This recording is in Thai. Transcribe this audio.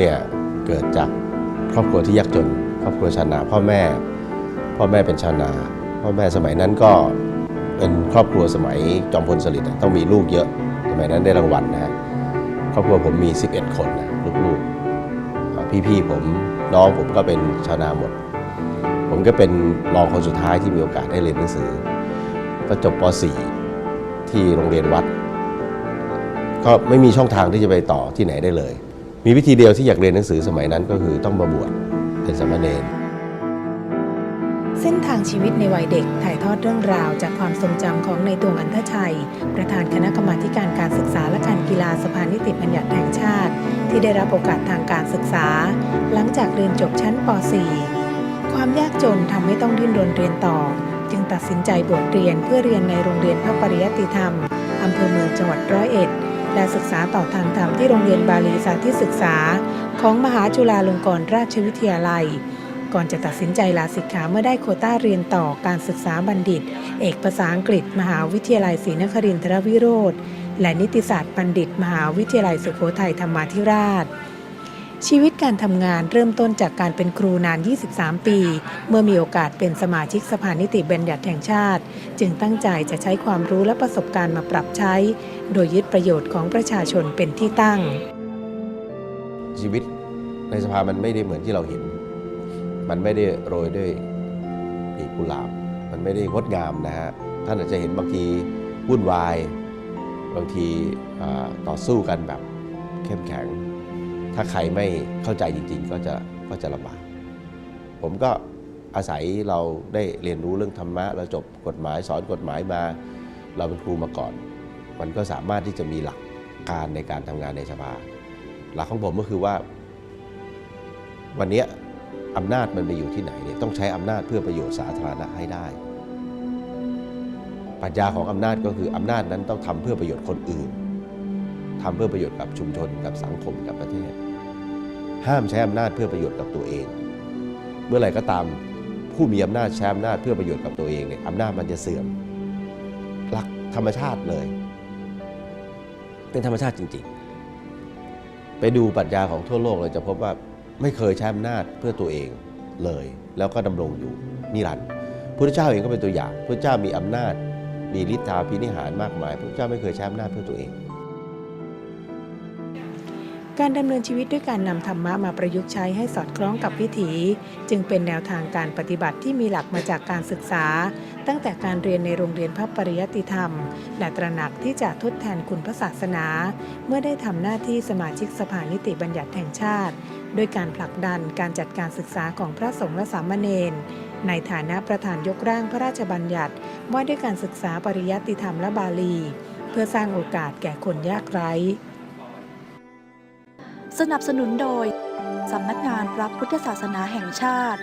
เนี่ยเกิดจากครอบครัวที่ยากจน ครอบครัวชาวนาพ่อแม่ พ่อแม่เป็นชาวนาพ่อแม่สมัยนั้นก็เป็นครอบครัวสมัยจอมพลสฤษดิ์ต้องมีลูกเยอะ สมัยนั้นได้รางวัลนะฮะครอบครัวผมมี 11 คนนะลูกๆพี่ๆผมน้องผมก็เป็นชาวนาหมด ผมก็เป็นรองคนสุดท้ายที่มีโอกาสได้เรียนหนังสือก็จบป .4 ที่โรงเรียนวัด ก็ไม่มีช่องทางที่จะไปต่อที่ไหนได้เลย มีวิธีเดียวที่อยากเรียนหนังสือสมัยนั้นก็คือต้องมาบวชเป็นสามเณรเส้นทางชีวิตในวัยเด็กถ่ายทอดเรื่องราวจากความทรงจำของในตวงอันทชัย ประธานคณะกรรมาการการศึกษาและการกีฬาสภานิติบัญญัติแห่งชาติ ที่ได้รับโอกาสทางการศึกษา หลังจากเรียนจบชั้นป .4 ความยากจนทำให้ต้องดิ้นรนเรียนต่อ จึงตัดสินใจบวชเรียนเพื่อเรียนในโรงเรียนพระปริยติธรรมอำเภอเมืองจังหวัดร้อยเอ็ด และศึกษาต่อทางธรรมที่โรงเรียนบาลีสาธิตศึกษา ของมหาจุฬาลงกรณราชวิทยาลัย ก่อนจะตัดสินใจลาสิกขาเมื่อได้โคต้าเรียนต่อการศึกษาบัณฑิต เอกภาษาอังกฤษ มหาวิทยาลัยศรีนครินทรวิโรธและนิติศาสตร์บัณฑิต มหาวิทยาลัยสุโขทัยธรรมาธิราช ชีวิตการทำงานเริ่มต้นจากการเป็นครูนาน 23 ปี เมื่อมีโอกาสเป็นสมาชิกสภานิติบัญญัติแห่งชาติ จึงตั้งใจจะใช้ความรู้และประสบการณ์มาปรับใช้ โดยยึดประโยชน์ของประชาชนเป็นที่ตั้ง ชีวิตในสภามันไม่ได้เหมือนที่เราเห็น มันไม่ได้โรยด้วยกลีบกุหลาบ มันไม่ได้งดงามนะฮะ ท่านอาจจะเห็นบางทีวุ่นวาย บางทีต่อสู้กันแบบเข้มแข็ง ถ้าใครไม่เข้าใจจริง ๆ ก็จะก็จะลำบากผมก็อาศัยเราได้เรียนรู้เรื่องธรรมะเราจบกฎหมายสอนกฎหมายมา เราเป็นครูมาก่อน มันก็สามารถที่จะมีหลักการในการทำงานในสภา หลักของผมก็คือว่า วันนี้อำนาจมันไปอยู่ที่ไหนเนี่ยต้องใช้อำนาจเพื่อประโยชน์สาธารณะให้ได้ปรัชญาของอำนาจก็คืออำนาจนั้นต้องทำเพื่อประโยชน์คนอื่นทำเพื่อประโยชน์กับชุมชนกับสังคมกับประเทศ ห้ามใช้อำนาจเพื่อประโยชน์กับตัวเอง เมื่อไหร่ก็ตามผู้มีอำนาจใช้อำนาจเพื่อประโยชน์กับตัวเองเนี่ยอำนาจมันจะเสื่อมหลักธรรมชาติเลย เป็นธรรมชาติจริง ๆ ไปดูปรัชญาของทั่วโลกเราจะพบว่าไม่เคยใช้อำนาจเพื่อตัวเองเลย แล้วก็ดำรงอยู่นิรันดร์พระเจ้าเองก็เป็นตัวอย่างพระเจ้ามีอำนาจ มีฤทธาภินิหารมากมายพระเจ้าไม่เคยใช้อำนาจเพื่อตัวเอง การดำเนินชีวิตด้วยการนำธรรมะมาประยุกต์ใช้ให้สอดคล้องกับวิถี จึงเป็นแนวทางการปฏิบัติที่มีหลักมาจากการศึกษา ตั้งแต่การเรียนในโรงเรียนพระปริยติธรรม และตระหนักที่จะทดแทนคุณพระศาสนา เมื่อได้ทำหน้าที่สมาชิกสภานิติบัญญัติแห่งชาติ ด้วยการผลักดันการจัดการศึกษาของพระสงฆ์และสามเณรในฐานะประธานยกร่างพระราชบัญญัติ ว่าด้วยการศึกษาปริยัติธรรมและบาลี เพื่อสร้างโอกาสแก่คนยากไร้ สนับสนุนโดย สำนักงานพระพุทธศาสนาแห่งชาติ